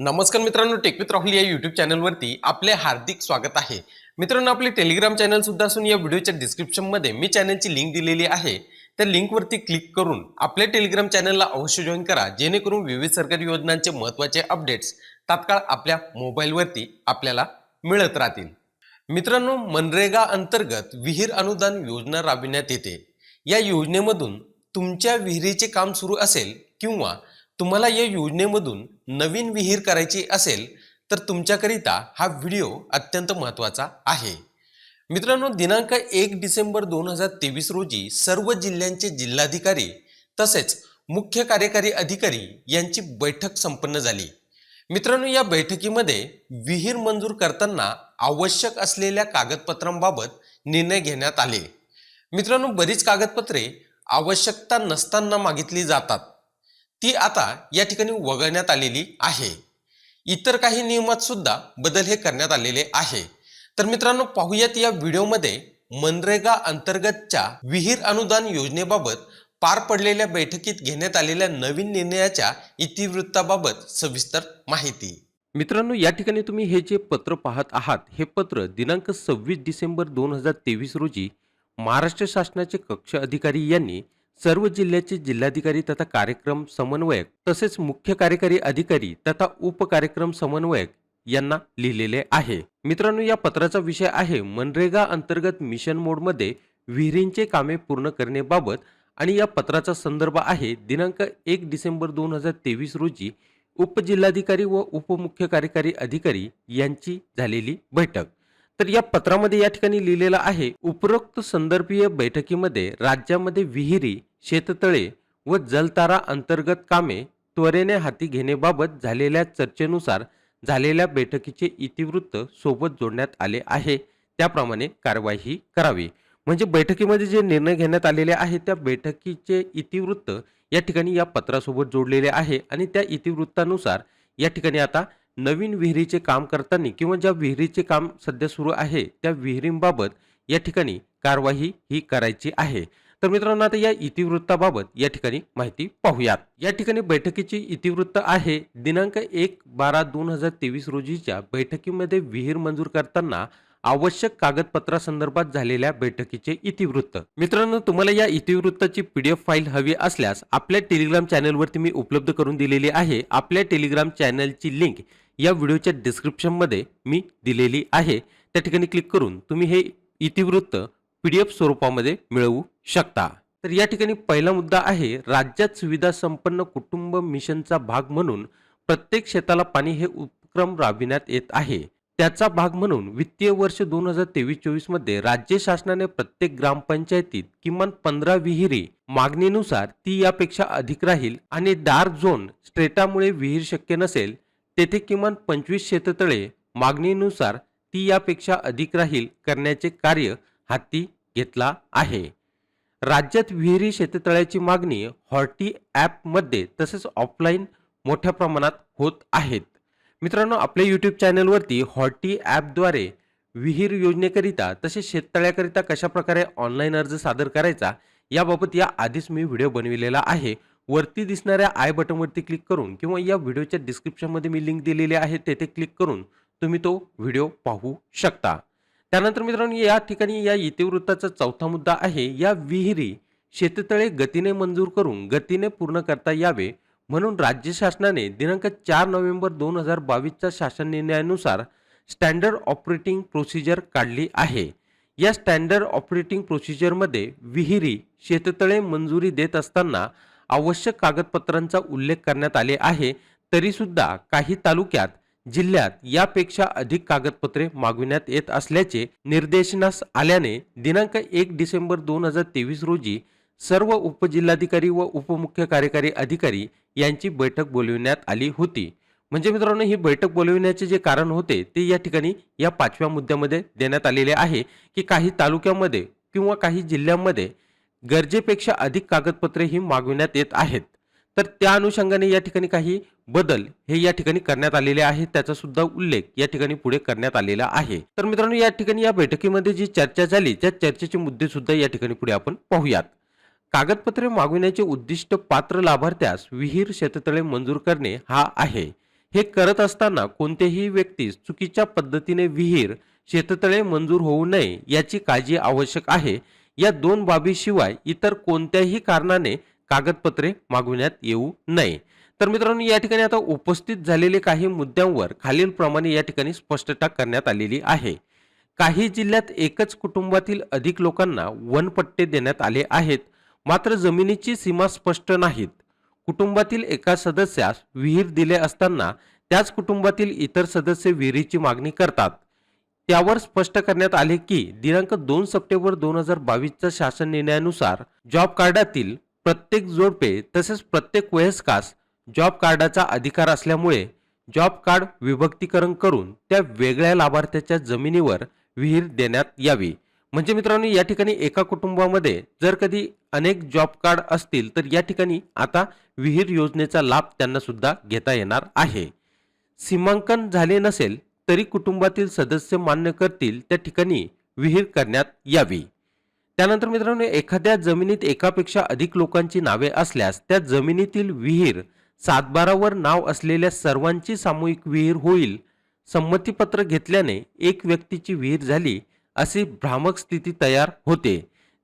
नमस्कार मित्रांनो टेकवित राहुल या युट्यूब चॅनलवरती आपले हार्दिक स्वागत आहे. मित्रांनो आपले टेलिग्राम चॅनल सुद्धा असून या व्हिडिओच्या डिस्क्रिप्शनमध्ये मी चॅनलची लिंक दिलेली आहे. त्या लिंकवरती क्लिक करून आपल्या टेलिग्राम चॅनलला अवश्य जॉईन करा जेणेकरून विविध सरकारी योजनांचे महत्त्वाचे अपडेट्स तात्काळ आपल्या मोबाईलवरती आपल्याला मिळत राहतील. मित्रांनो मनरेगा अंतर्गत विहीर अनुदान योजना राबविण्यात येते. या योजनेमधून तुमच्या विहिरीचे काम सुरू असेल किंवा तुम्हाला या योजनेमधून नवीन विहीर करायची असेल तर तुमच्याकरिता हा व्हिडिओ अत्यंत महत्त्वाचा आहे. मित्रांनो दिनांक एक डिसेंबर दोन हजार तेवीस रोजी सर्व जिल्ह्यांचे जिल्हाधिकारी तसेच मुख्य कार्यकारी अधिकारी यांची बैठक संपन्न झाली. मित्रांनो या बैठकीमध्ये विहीर मंजूर करताना आवश्यक असलेल्या कागदपत्रांबाबत निर्णय घेण्यात आले. मित्रांनो बरीच कागदपत्रे आवश्यकता नसताना मागितली जातात. ती आता या ठिकाणी वगळण्यात आलेली आहे. इतर काही नियमात सुद्धा बदल हे करण्यात आलेले आहे. तर मित्रांनो पाहूयात या व्हिडिओमध्ये मनरेगा अंतर्गतच्या विहीर अनुदान योजनेबाबत पार पडलेल्या बैठकीत घेण्यात आलेल्या नवीन निर्णयाच्या इतिवृत्ताबाबत सविस्तर माहिती. मित्रांनो या ठिकाणी तुम्ही हे जे पत्र पाहत आहात हे पत्र दिनांक सव्वीस डिसेंबर दोन हजार तेवीस रोजी महाराष्ट्र शासनाचे कक्ष अधिकारी यांनी सर्व जिल्ह्याचे जिल्हाधिकारी तथा कार्यक्रम समन्वयक तसेच मुख्य कार्यकारी अधिकारी तथा उपकार्यक्रम समन्वयक यांना लिहिलेले आहे. मित्रांनो या पत्राचा विषय आहे मनरेगा अंतर्गत मिशन मोडमध्ये विहिरींचे कामे पूर्ण करण्याबाबत आणि या पत्राचा संदर्भ आहे दिनांक एक डिसेंबर दोन हजार तेवीस रोजी उपजिल्हाधिकारी व उपमुख्य कार्यकारी अधिकारी यांची झालेली बैठक. तर या पत्रामध्ये या ठिकाणी लिहिलेलं आहे उपरोक्त संदर्भीय बैठकीमध्ये राज्यामध्ये विहिरी शेततळे व जलतारा अंतर्गत कामे त्वरेने हाती घेण्याबाबत झालेल्या चर्चेनुसार झालेल्या बैठकीचे इतिवृत्त सोबत जोडण्यात आले आहे. त्याप्रमाणे कार्यवाही करावी. म्हणजे बैठकीमध्ये जे निर्णय घेण्यात आलेले आहेत त्या बैठकीचे इतिवृत्त या ठिकाणी या पत्रासोबत जोडलेले आहे आणि त्या इतिवृत्तानुसार या ठिकाणी आता नवीन विहिरीचे काम करताना किंवा ज्या विहिरीचे काम सध्या सुरू आहे त्या विहिरींबाबत या ठिकाणी कारवाई ही करायची आहे. तर मित्रांनो आता या इतिवृत्ताबाबत या ठिकाणी माहिती पाहूयात. या ठिकाणी बैठकीची इतिवृत्त आहे. दिनांक एक बारा दोन हजार तेवीस रोजीच्या बैठकीमध्ये विहीर मंजूर करताना आवश्यक कागदपत्रासंदर्भात झालेल्या बैठकीचे इतिवृत्त. मित्रांनो तुम्हाला या इतिवृत्ताची पीडीएफ फाईल हवी असल्यास आपल्या टेलिग्राम चॅनलवरती मी उपलब्ध करून दिलेली आहे. आपल्या टेलिग्राम चॅनलची लिंक या व्हिडिओच्या डिस्क्रिप्शनमध्ये मी दिलेली आहे. त्या ठिकाणी क्लिक करून तुम्ही हे इतिवृत्त पीडीएफ स्वरूपामध्ये मिळवू शकता. तर या ठिकाणी पहिला मुद्दा आहे राज्यात सुविधा संपन्न कुटुंब मिशनचा भाग म्हणून प्रत्येक शेताला पाणी हे उपक्रम राबविण्यात येत आहे. त्याचा भाग म्हणून वित्तीय वर्ष दोन हजार तेवीस चोवीसमध्ये राज्य शासनाने प्रत्येक ग्रामपंचायतीत किमान पंधरा विहिरी मागणीनुसार ती यापेक्षा अधिक राहील आणि डार्क झोन स्ट्रेटामुळे विहीर शक्य नसेल तेथे किमान पंचवीस शेततळे मागणीनुसार ती यापेक्षा अधिक राहील करण्याचे कार्य हाती घेतला आहे. राज्यात विहिरी शेततळ्याची मागणी हॉर्टी ॲपमध्ये तसेच ऑफलाईन मोठ्या प्रमाणात होत आहेत. मित्रांनो आपल्या यूट्यूब चॅनलवरती हॉर्टी ॲपद्वारे विहीर योजनेकरिता तसेच शेततळ्याकरिता कशा प्रकारे ऑनलाईन अर्ज सादर करायचा याबाबत या आधीच मी व्हिडिओ बनविलेला आहे. वरती दिसणाऱ्या आय बटनवरती क्लिक करून किंवा या व्हिडिओच्या डिस्क्रिप्शनमध्ये मी लिंक दिलेली आहे तेथे क्लिक करून तुम्ही तो व्हिडिओ पाहू शकता. त्यानंतर मित्रांनो या ठिकाणी या इतिवृत्ताचा चौथा मुद्दा आहे या विहिरी शेततळे गतीने मंजूर करून गतीने पूर्ण करता यावे म्हणून राज्य शासनाने दिनांक चार नोव्हेंबर दोन हजार बावीसच्या शासन निर्णयानुसार स्टँडर्ड ऑपरेटिंग प्रोसिजर काढली आहे. या स्टँडर्ड ऑपरेटिंग प्रोसिजरमध्ये विहिरी शेततळे मंजुरी देत असताना आवश्यक कागदपत्रांचा उल्लेख करण्यात आले आहे. तरीसुद्धा काही तालुक्यात जिल्ह्यात यापेक्षा अधिक कागदपत्रे मागविण्यात येत असल्याचे निर्देशनास आल्याने दिनांक एक डिसेंबर दोन हजार तेवीस रोजी सर्व उपजिल्हाधिकारी व उपमुख्य कार्यकारी अधिकारी यांची बैठक बोलविण्यात आली होती. म्हणजे मित्रांनो ही बैठक बोलविण्याचे जे कारण होते ते या ठिकाणी या पाचव्या मुद्द्यामध्ये देण्यात आलेले आहे की काही तालुक्यामध्ये किंवा काही जिल्ह्यांमध्ये गरजेपेक्षा अधिक कागदपत्रे ही मागविण्यात येत आहेत. तर त्या अनुषंगाने या ठिकाणी काही बदल हे या ठिकाणी करण्यात आलेले आहेत त्याचा सुद्धा उल्लेख या ठिकाणी पुढे करण्यात आलेला आहे. तर मित्रांनो या ठिकाणी या बैठकीमध्ये जी चर्चा झाली त्या चर्चेचे मुद्दे सुद्धा या ठिकाणी पुढे आपण पाहूयात. कागदपत्रे मागविण्याचे उद्दिष्ट पात्र लाभार्थ्यास विहीर शेततळे मंजूर करणे हा आहे. हे करत असताना कोणत्याही व्यक्तीस चुकीच्या पद्धतीने विहीर शेततळे मंजूर होऊ नये याची काळजी आवश्यक आहे. या दोन बाबीशिवाय इतर कोणत्याही कारणाने कागदपत्रे मागविण्यात येऊ नये. तर मित्रांनो या ठिकाणी आता उपस्थित झालेले काही मुद्द्यांवर खालीलप्रमाणे या ठिकाणी स्पष्टता करण्यात आलेली आहे. काही जिल्ह्यात एकच कुटुंबातील अधिक लोकांना वनपट्टे देण्यात आले आहेत. मात्र जमिनीची सीमा स्पष्ट नाहीत. कुटुंबातील एका सदस्यास विहीर दिले असताना त्याच कुटुंबातील इतर सदस्य विहिरीची मागणी करतात. त्यावर स्पष्ट करण्यात आले की दिनांक दोन सप्टेंबर दोन हजार बावीसच्या शासन निर्णयानुसार जॉब कार्डातील प्रत्येक जोडपे तसेच प्रत्येक वयस्कास जॉब कार्डाचा अधिकार असल्यामुळे जॉब कार्ड विभक्तीकरण करून त्या वेगळ्या लाभार्थ्याच्या जमिनीवर विहीर देण्यात यावी. म्हणजे मित्रांनो या ठिकाणी एका कुटुंबामध्ये जर कधी अनेक जॉब कार्ड असतील तर या ठिकाणी आता विहीर योजनेचा लाभ त्यांना सुद्धा घेता येणार आहे. सीमांकन झाले नसेल तरी कुटुंबातील सदस्य मान्य करतील त्या ठिकाणी विहीर करण्यात यावी. त्यानंतर मित्रांनो एखाद्या जमिनीत एकापेक्षा अधिक लोकांची नावे असल्यास त्या जमिनीतील विहीर सातबारावर नाव असलेल्या सर्वांची सामूहिक विहीर होईल. संमतीपत्र घेतल्याने एक व्यक्तीची विहीर झाली अशी भ्रामक स्थिती तयार होते.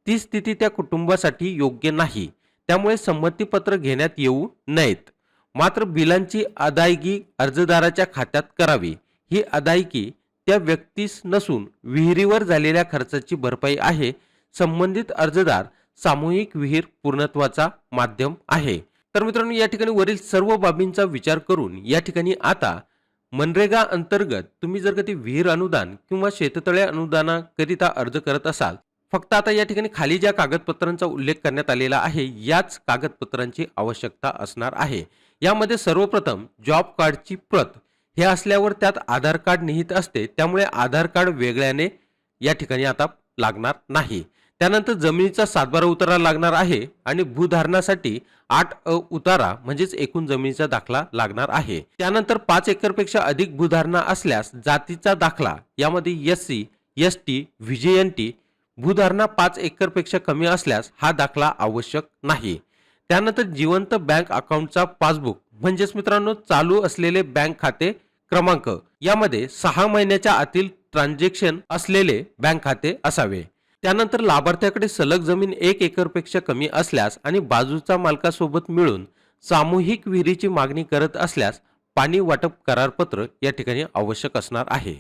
ती स्थिती त्या कुटुंबासाठी योग्य नाही. त्यामुळे संमतीपत्र घेण्यात येऊ नयेत. मात्र बिलांची अदायगी अर्जदाराच्या खात्यात करावी. ही अदायगी त्या व्यक्तीस नसून विहिरीवर झालेल्या खर्चाची भरपाई आहे संबंधित अर्जदार सामूहिक विहीर पूर्णत्वाचा माध्यम आहे. तर मित्रांनो या ठिकाणी वरील सर्व बाबींचा विचार करून या ठिकाणी आता मनरेगा अंतर्गत तुम्ही जर कधी विहीर अनुदान किंवा शेततळे अनुदानाकरिता अर्ज करत असाल फक्त आता या ठिकाणी खाली ज्या कागदपत्रांचा उल्लेख करण्यात आलेला आहे याच कागदपत्रांची आवश्यकता असणार आहे. यामध्ये सर्वप्रथम जॉब कार्डची प्रत हे असल्यावर त्यात आधार कार्ड निहित असते त्यामुळे आधार कार्ड वेगळ्याने या ठिकाणी आता लागणार नाही. त्यानंतर जमिनीचा सातबारा उतारा लागणार आहे आणि भूधारणासाठी आठ अ उतारा म्हणजेच एकूण जमिनीचा दाखला लागणार आहे. त्यानंतर पाच एकरपेक्षा अधिक भूधारणा असल्यास जातीचा दाखला यामध्ये S C S T VJNT भूधारणा पाच एकरपेक्षा कमी असल्यास हा दाखला आवश्यक नाही. त्यानंतर जिवंत बँक अकाउंटचा पासबुक म्हणजेच मित्रांनो चालू असलेले बँक खाते क्रमांक यामध्ये सहा महिन्याच्या आतील ट्रान्झॅक्शन असलेले बँक खाते असावे. त्यानंतर लाभार्थ्याकडे सलग जमीन एक एकरपेक्षा कमी असल्यास आणि बाजूच्या मालकासोबत मिळून सामूहिक विहिरीची मागणी करत असल्यास पाणी वाटप करारपत्र या ठिकाणी आवश्यक असणार आहे.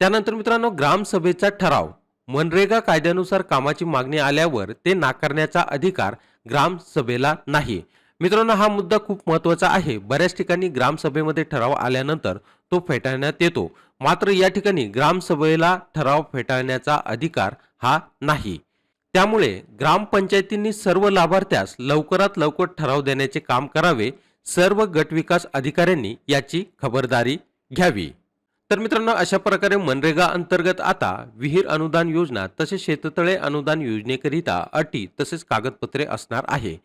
त्यानंतर मित्रांनो ग्रामसभेचा ठराव. मनरेगा कायद्यानुसार कामाची मागणी आल्यावर ते नाकारण्याचा अधिकार ग्रामसभेला नाही. मित्रांनो हा मुद्दा खूप महत्त्वाचा आहे. बऱ्याच ठिकाणी ग्रामसभेमध्ये ठराव आल्यानंतर तो फेटाळण्यात येतो. मात्र या ठिकाणी ग्रामसभेला ठराव फेटाळण्याचा अधिकार हा नाही. त्यामुळे ग्रामपंचायतींनी सर्व लाभार्थ्यास लवकरात लवकर ठराव देण्याचे काम करावे सर्व गटविकास अधिकाऱ्यांनी याची खबरदारी घ्यावी. तर मित्रांनो अशा प्रकारे मनरेगा अंतर्गत आता विहीर अनुदान योजना तसेच शेततळे अनुदान योजनेकरिता अटी तसेच कागदपत्रे असणार आहे.